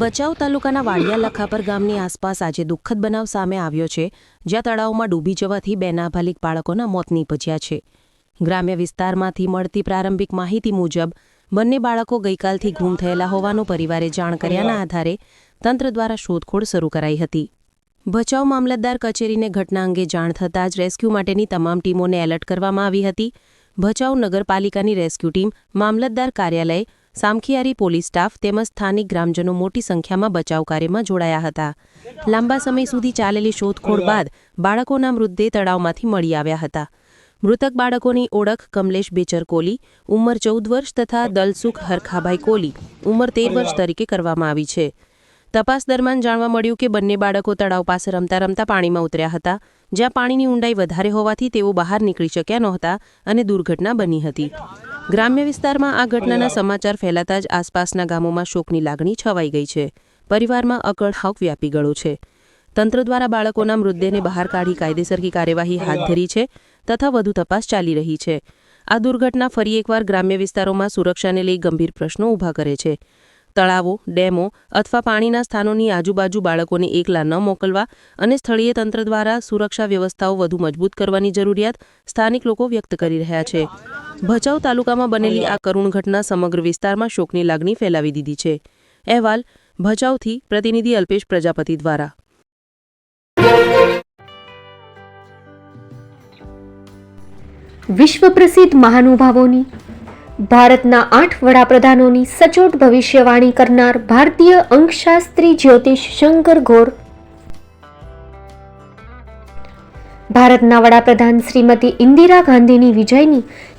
ભચાઉ તાલુકાના વાડિયા લખાપર ગામની આસપાસ આજે દુઃખદ બનાવ સામે આવ્યો છે, જ્યાં તળાવમાં ડૂબી જવાથી બે નાબાલિક બાળકોના મોત નીપજ્યા છે. ગ્રામ્ય વિસ્તારમાંથી મળતી પ્રારંભિક માહિતી મુજબ, બંને બાળકો ગઈકાલથી ગુમ થયેલા હોવાનું પરિવારે જાણ કર્યાના આધારે તંત્ર દ્વારા શોધખોળ શરૂ કરાઈ હતી. ભચાઉ મામલતદાર કચેરીને ઘટના અંગે જાણ થતાં જ રેસ્ક્યુ માટેની તમામ ટીમોને એલર્ટ કરવામાં આવી હતી. ભચાઉ નગરપાલિકાની રેસ્ક્યુ ટીમ મામલતદાર કાર્યાલય સામખિયારી પોલીસ સ્ટાફ તેમજ સ્થાનિક ગ્રામજનો મોટી સંખ્યામાં બચાવ કાર્યમાં જોડાયા હતા. લાંબા સમય સુધી ચાલેલી શોધખોળ બાદ બાળકોના મૃતદેહ તળાવમાંથી મળી આવ્યા હતા. મૃતક બાળકોની ઓળખ કમલેશ બેચર કોલી ઉંમર ચૌદ વર્ષ તથા દલસુખ હરખાભાઈ કોલી ઉંમર તેર વર્ષ તરીકે કરવામાં આવી છે. તપાસ દરમિયાન જાણવા મળ્યું કે બંને બાળકો તળાવ પાસે રમતા રમતા પાણીમાં ઉતર્યા હતા જ્યાં પાણીની ઊંડાઈ વધારે હોવાથી તેઓ બહાર નીકળી શક્યા નહોતા અને દુર્ઘટના બની હતી. ગ્રામ્ય વિસ્તારમાં આ ઘટનાના સમાચાર ફેલાતા જ આસપાસના ગામોમાં શોકની લાગણી છવાઈ ગઈ છે. પરિવારમાં અકળહાવ વ્યાપી ગયો છે. તંત્ર દ્વારા બાળકોના મૃતદેહને બહાર કાઢી કાયદેસરની કાર્યવાહી હાથ ધરી છે તથા વધુ તપાસ ચાલી રહી છે. આ દુર્ઘટના ફરી એકવાર ગ્રામ્ય વિસ્તારોમાં સુરક્ષાને લઈ ગંભીર પ્રશ્નો ઊભા કરે છે. તળાવો ડેમો અથવા પાણીના સ્થાનોની આજુબાજુ બાળકોને એકલા ન મોકલવા અને સ્થળીય તંત્ર દ્વારા સુરક્ષા વ્યવસ્થાઓ વધુ મજબૂત કરવાની જરૂરિયાત સ્થાનિક લોકો વ્યક્ત કરી રહ્યા છે. ભચાઉ તાલુકામાં બનેલી આ કરુણ ઘટના સમગ્ર વિસ્તારમાં શોકની લાગણી ફેલાવી દીધી છે. અહેવાલ, ભચાઉથી પ્રતિનિધિ અલ્પેશ પ્રજાપતિ દ્વારા. વિશ્વ પ્રસિદ્ધ મહાનુભાવોની, ભારતના આઠ વડાપ્રધાનોની સચોટ ભવિષ્યવાણી કરનાર ભારતીય અંકશાસ્ત્રી જ્યોતિષ શંકર ઘોર ભારતના વડાપ્રધાન શ્રીમતી ઇન્દિરા ગાંધીની વિજયની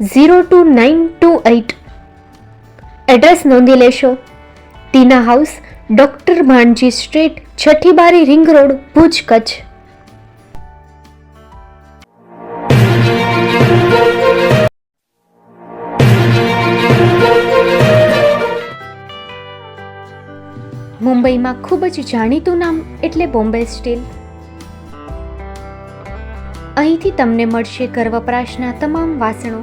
zero two nine two eight. Address નોંધી લેશો. Tina house, doctor Bhanji street છઠ્ઠી બારી રિંગ રોડ, ભુજ કચ્છ. મુંબઈમાં ખૂબ જ જાણીતું નામ એટલે બોમ્બે સ્ટીલ. અહીંથી તમને મળશે ઘર વપરાશના તમામ વાસણો.